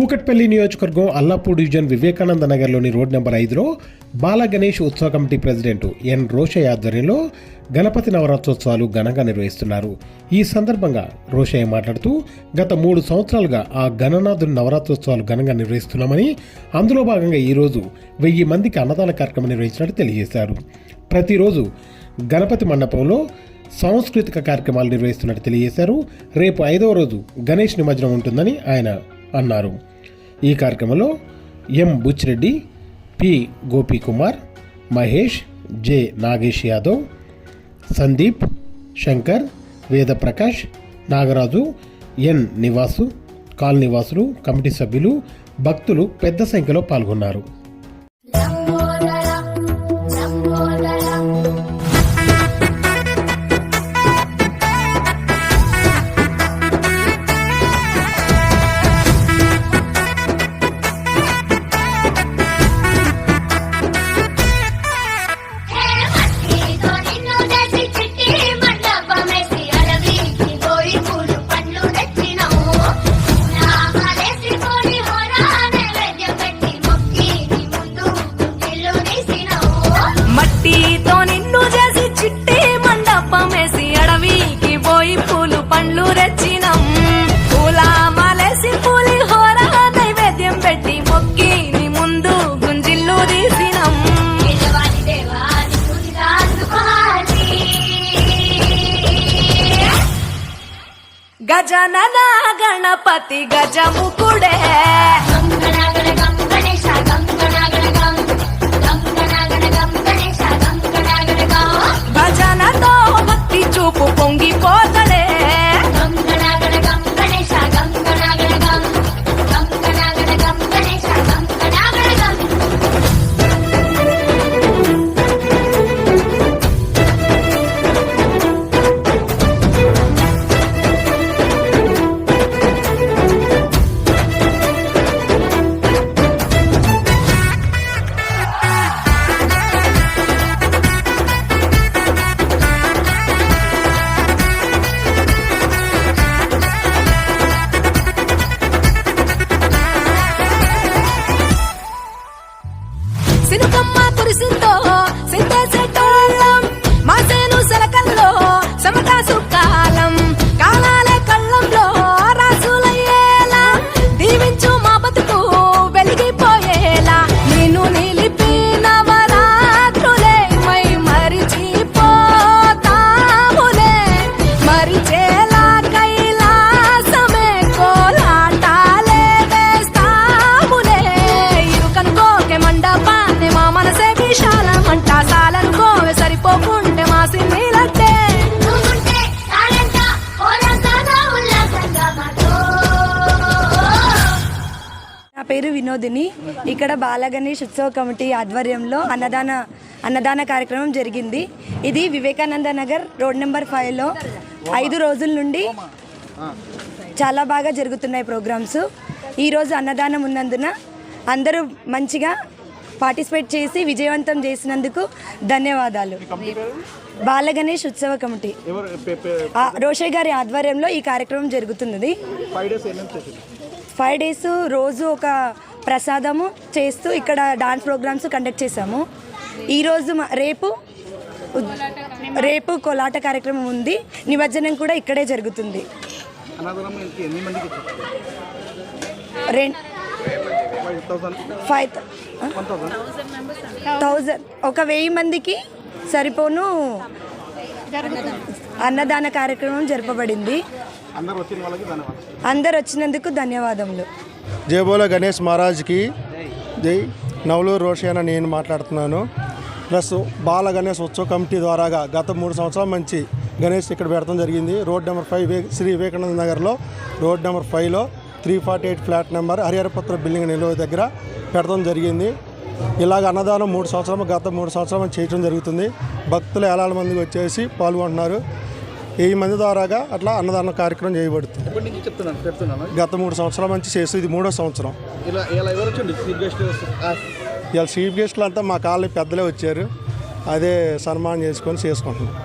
కూకట్పల్లి నియోజకవర్గం అల్లాపూర్ డివిజన్ వివేకానంద నగర్లోని road number ఐదులో బాల గణేష్ ఉత్సవ కమిటీ ప్రెసిడెంట్ ఎన్ రోషయ్య ఆధ్వర్యంలో గణపతి నవరాత్రోత్సవాలు ఘనంగా నిర్వహిస్తున్నారు. ఈ సందర్భంగా రోషయ్య మాట్లాడుతూ గత మూడు సంవత్సరాలుగా ఆ గణనాథుని నవరాత్రోత్సవాలు ఘనంగా నిర్వహిస్తున్నామని అందులో భాగంగా ఈరోజు వెయ్యి మందికి అన్నదాన కార్యక్రమం నిర్వహించినట్టు తెలియజేశారు. ప్రతిరోజు గణపతి మండపంలో సాంస్కృతిక కార్యక్రమాలు నిర్వహిస్తున్నట్టు తెలియజేశారు. రేపు ఐదవ రోజు గణేష్ నిమజ్జనం ఉంటుందని ఆయన అన్నారు. ఈ కార్యక్రమంలో M Buchireddy P Gopikumar Mahesh J Nagesh Yadav Sandeep Shankar Vedaprakash Nagaraju N Nivasu కాలనివాసులు committee సభ్యులు భక్తులు పెద్ద సంఖ్యలో పాల్గొన్నారు. గజనన గణపతి గజముకుడే. పేరు వినోదిని. ఇక్కడ బాలగణేష్ ఉత్సవ కమిటీ ఆధ్వర్యంలో అన్నదాన అన్నదాన కార్యక్రమం జరిగింది. ఇది వివేకానంద నగర్ రోడ్ నెంబర్ ఫైవ్లో. ఐదు రోజుల నుండి చాలా బాగా జరుగుతున్నాయి ప్రోగ్రామ్స్. ఈరోజు అన్నదానం ఉన్నందున అందరూ మంచిగా పార్టిసిపేట్ చేసి విజయవంతం చేసినందుకు ధన్యవాదాలు. బాలగణేష్ ఉత్సవ కమిటీ. రోషయ్య గారి ఆధ్వర్యంలో ఈ కార్యక్రమం జరుగుతున్నది. ఫైవ్ డేస్ రోజు ఒక ప్రసాదము చేస్తూ ఇక్కడ డాన్స్ ప్రోగ్రామ్స్ కండక్ట్ చేశాము. ఈరోజు మా- రేపు రేపు కోలాట కార్యక్రమం ఉంది. నిమజ్జనం కూడా ఇక్కడే జరుగుతుంది. ఫైవ్ థౌజండ్ ఒక వెయ్యి మందికి సరిపోను అన్నదాన కార్యక్రమం జరపబడింది. అందరు వచ్చిన వాళ్ళకి ధన్యవాదాలు. అందరు వచ్చినందుకు ధన్యవాదములు. జై బోలో గణేష్ మహారాజ్కి జై. నవలూరు రోషయ్య నేను మాట్లాడుతున్నాను. ప్లస్ బాల గణేష్ ఉత్సవ కమిటీ ద్వారాగా గత మూడు సంవత్సరాల నుంచి గణేష్ ఇక్కడ పెడతాం జరిగింది. Road number five Shri Vivekananda నగర్లో రోడ్ నెంబర్ ఫైవ్లో three forty eight flat number Hariharaputra building నిలువ దగ్గర పెడతాం జరిగింది. ఇలాగ అన్నదానం మూడు సంవత్సరాలు గత మూడు సంవత్సరాలు చేయడం జరుగుతుంది. భక్తులు ఏలాల మందికి వచ్చేసి పాల్గొంటున్నారు. వెయ్యి మంది ద్వారాగా అట్లా అన్నదాన కార్యక్రమం చేయబడుతుంది. గత మూడు సంవత్సరాల నుంచి చేస్తూ ఇది మూడో సంవత్సరం. ఇలా చీఫ్ గెస్ట్లు? అంతా మా కాలనీ పెద్దలే వచ్చారు. అదే సన్మానం చేసుకొని చేసుకుంటున్నాం.